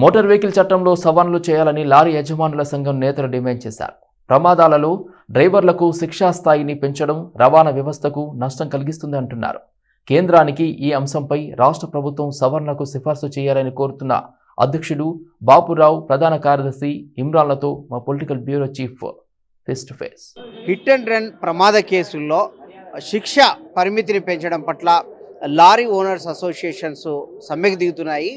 Motor vehicle చట్టంలో సవరణలు చేయాలని లారీ యజమానుల సంఘం నేతలు డిమాండ్ చేశారు. ప్రమాదాలలో డ్రైవర్లకు శిక్షా స్థాయిని పెంచడం రవాణా వ్యవస్థకు నష్టం కలిగిస్తుంది అంటున్నారు. కేంద్రానికి ఈ అంశంపై రాష్ట్ర ప్రభుత్వం సవరణకు సిఫార్సు చేయాలని కోరుతున్న అధ్యక్షుడు బాపురావు ప్రధాన కార్యదర్శి ఇమ్రాన్లతో మా political bureau chief face to face. Hit and run ప్రమాద కేసుల్లో శిక్ష పరిమితిని పెంచడం పట్ల లారీ ఓనర్స్ అసోసియేషన్స్ సమ్మెకు దిగుతున్నాయి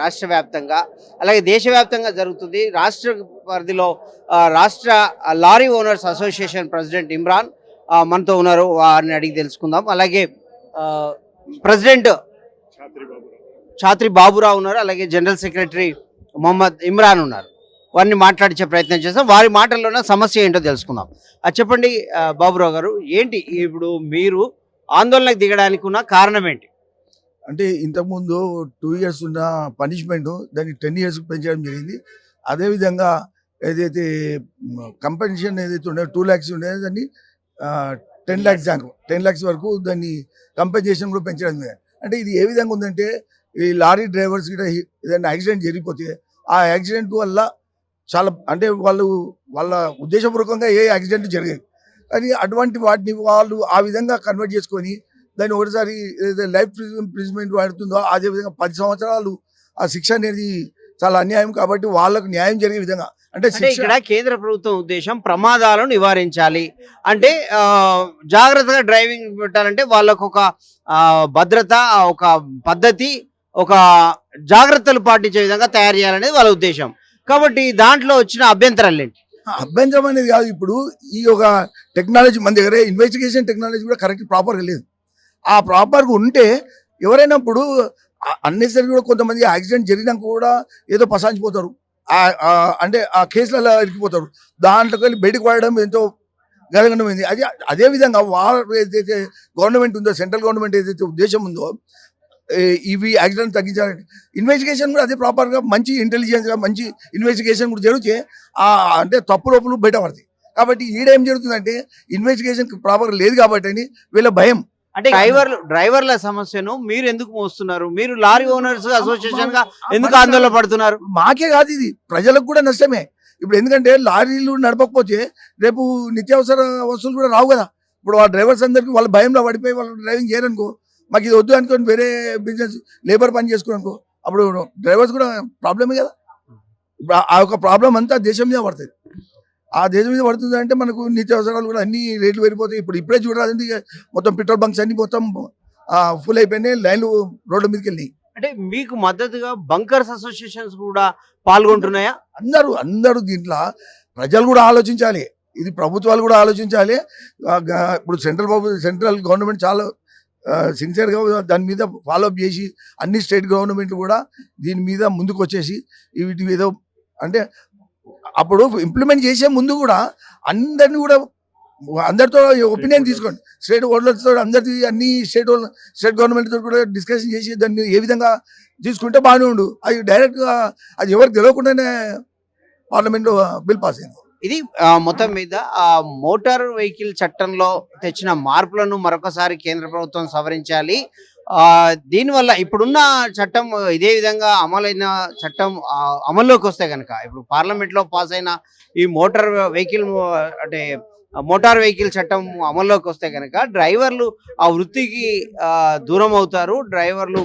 రాష్ట్ర వ్యాప్తంగా. అలాగే దేశవ్యాప్తంగా జరుగుతుంది. రాష్ట్ర పరిధిలో రాష్ట్ర lorry owners association president Imran మనతో ఉన్నారు. వారిని అడిగి తెలుసుకుందాం. అలాగే ప్రెసిడెంట్ ఛాత్రి బాబురావు ఉన్నారు. అలాగే జనరల్ సెక్రటరీ మొహమ్మద్ ఇమ్రాన్ ఉన్నారు. వారిని మాట్లాడించే ప్రయత్నం చేస్తాం. వారి మాటల్లోనే సమస్య ఏంటో తెలుసుకుందాం. అది చెప్పండి బాబురావు గారు ఏంటి ఇప్పుడు మీరు ఆందోళనకు దిగడానికి ఉన్న కారణం ఏంటి? అంటే ఇంతకుముందు టూ ఇయర్స్ ఉన్న పనిష్మెంట్ దాన్ని టెన్ ఇయర్స్ పెంచడం జరిగింది. అదేవిధంగా ఏదైతే కంపెన్షన్ ఏదైతే ఉండేదో టూ ల్యాక్స్ ఉండేదో దాన్ని టెన్ ల్యాక్స్ దాకా టెన్ ల్యాక్స్ వరకు దాన్ని కంపెన్సేషన్ కూడా పెంచడం జరిగింది. అంటే ఇది ఏ విధంగా ఉందంటే ఈ లారీ డ్రైవర్స్ కూడా ఏదైనా యాక్సిడెంట్ జరిగిపోతే ఆ యాక్సిడెంట్ వల్ల చాలా అంటే వాళ్ళు వాళ్ళ ఉద్దేశపూర్వకంగా ఏ యాక్సిడెంట్ జరిగాయి కానీ అటువంటి వాటిని వాళ్ళు ఆ విధంగా కన్వర్ట్ చేసుకొని దాన్ని ఒకటిసారి ఏదైతే లైఫ్ ఇంప్రిజ్మెంట్ వాడుతుందో అదే విధంగా పది సంవత్సరాలు ఆ శిక్ష అనేది చాలా అన్యాయం కాబట్టి వాళ్ళకు న్యాయం జరిగే విధంగా. అంటే ఇక్కడ కేంద్ర ప్రభుత్వం ఉద్దేశం ప్రమాదాలను నివారించాలి. అంటే ఆ, జాగ్రత్తగా డ్రైవింగ్ పెట్టాలంటే వాళ్ళకు ఒక భద్రత ఒక పద్ధతి ఒక జాగ్రత్తలు పాటించే విధంగా తయారు చేయాలనేది వాళ్ళ ఉద్దేశం. కాబట్టి దాంట్లో వచ్చిన అభ్యంతరాలు ఏంటి? అభ్యంతరం అనేది కాదు. ఇప్పుడు ఈ ఒక టెక్నాలజీ మన దగ్గర ఇన్వెస్టిగేషన్ టెక్నాలజీ కూడా కరెక్ట్ ప్రాపర్గా లేదు. ఆ ప్రాపర్గా ఉంటే ఎవరైనా ఇప్పుడు అన్నెసరి కూడా కొంతమంది యాక్సిడెంట్ జరిగినాక కూడా ఏదో పసాంచిపోతారు అంటే ఆ కేసులలో ఇరికిపోతారు. దాంట్లోకి వెళ్ళి బయటకు పడడం ఎంతో గలగండమైంది అది అదే విధంగా వారు ఏదైతే గవర్నమెంట్ ఉందో సెంట్రల్ గవర్నమెంట్ ఏదైతే ఉద్దేశం ఉందో ఇవి యాక్సిడెంట్ తగ్గించాలంటే ఇన్వెస్టిగేషన్ కూడా అదే ప్రాపర్గా మంచి ఇంటెలిజెన్స్గా మంచి ఇన్వెస్టిగేషన్ కూడా జరిగితే ఆ అంటే తప్పు లోపలు బయటపడతాయి కాబట్టి ఈడేం జరుగుతుందంటే ఇన్వెస్టిగేషన్ ప్రాపర్ లేదు కాబట్టి అని వీళ్ళ భయం. అంటే డ్రైవర్లు డ్రైవర్ల సమస్యను మీరు ఎందుకు మోస్తున్నారు? మీరు లారీ ఓనర్స్ అసోసియేషన్గా ఎందుకు ఆందోళన పడుతున్నారు? మాకే కాదు ఇది. ప్రజలకు కూడా నష్టమే. ఇప్పుడు ఎందుకంటే లారీలు నడపకపోతే రేపు నిత్యావసర వస్తువులు కూడా రావు కదా. ఇప్పుడు ఆ డ్రైవర్స్ అందరికీ వాళ్ళ భయంలో పడిపోయి వాళ్ళు డ్రైవింగ్ చేయరనుకో మాకు ఇది వద్దు అనుకోని వేరే బిజినెస్ లేబర్ పని చేసుకోనుకో అప్పుడు డ్రైవర్స్ కూడా ప్రాబ్లమే కదా. ఇప్పుడు ఆ- యొక్క ప్రాబ్లం అంతా దేశం మీద పడుతుంది. ఆ దేశం మీద పడుతుంది అంటే మనకు నిత్యావసరాలు కూడా అన్ని రేట్లు పెరిగిపోతాయి. ఇప్పుడు ఇప్పుడే చూడాలంటే ఇక మొత్తం పెట్రోల్ బంక్స్ అన్ని మొత్తం ఫుల్ అయిపోయినాయి లైన్లు రోడ్ల మీదకి వెళ్ళి అంటే మీకు మద్దతుగా బంకర్స్ అసోసియేషన్స్ కూడా పాల్గొంటున్నాయా? అందరూ అందరూ దీంట్లో ప్రజలు కూడా ఆలోచించాలి. ఇది ప్రభుత్వాలు కూడా ఆలోచించాలి. ఇప్పుడు సెంట్రల్ సెంట్రల్ గవర్నమెంట్ చాలా సిన్సియర్గా దాని మీద ఫాలోఅప్ చేసి అన్ని స్టేట్ గవర్నమెంట్లు కూడా దీని మీద ముందుకు వచ్చేసి వీటి మీద అంటే అప్పుడు ఇంప్లిమెంట్ చేసే ముందు కూడా అందరిని కూడా అందరితో ఒపీనియన్ తీసుకోండి. స్టేట్ ఓటర్లతో అందరిది అన్ని స్టేట్ స్టేట్ గవర్నమెంట్తో కూడా డిస్కషన్ చేసి దాన్ని ఏ విధంగా తీసుకుంటే బాగానే ఉండు అది డైరెక్ట్గా అది ఎవరికి తెలియకుండానే పార్లమెంట్లో బిల్ పాస్ అయింది. ఇది మొత్తం మీద ఆ మోటార్ వెహికల్ చట్టంలో తెచ్చిన మార్పులను మరొకసారి కేంద్ర ప్రభుత్వం సవరించాలి. ఆ దీనివల్ల ఇప్పుడున్న చట్టం ఇదే విధంగా అమలైన చట్టం అమల్లోకి వస్తే కనుక ఇప్పుడు పార్లమెంట్లో పాస్ అయిన ఈ మోటార్ వెహికల్ అంటే మోటార్ వెహికల్ చట్టం అమల్లోకి వస్తే కనుక డ్రైవర్లు ఆ వృత్తికి ఆ, దూరం అవుతారు. డ్రైవర్లు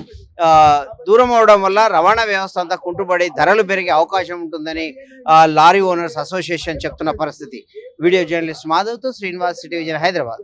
దూరం అవడం వల్ల రవాణా వ్యవస్థ అంతా కుంటుపడి ధరలు పెరిగే అవకాశం ఉంటుందని లారీ ఓనర్స్ అసోసియేషన్ చెప్తున్న పరిస్థితి. వీడియో జర్నలిస్ట్ మాధవ్తో శ్రీనివాస్ సిటీ విజయన్ హైదరాబాద్.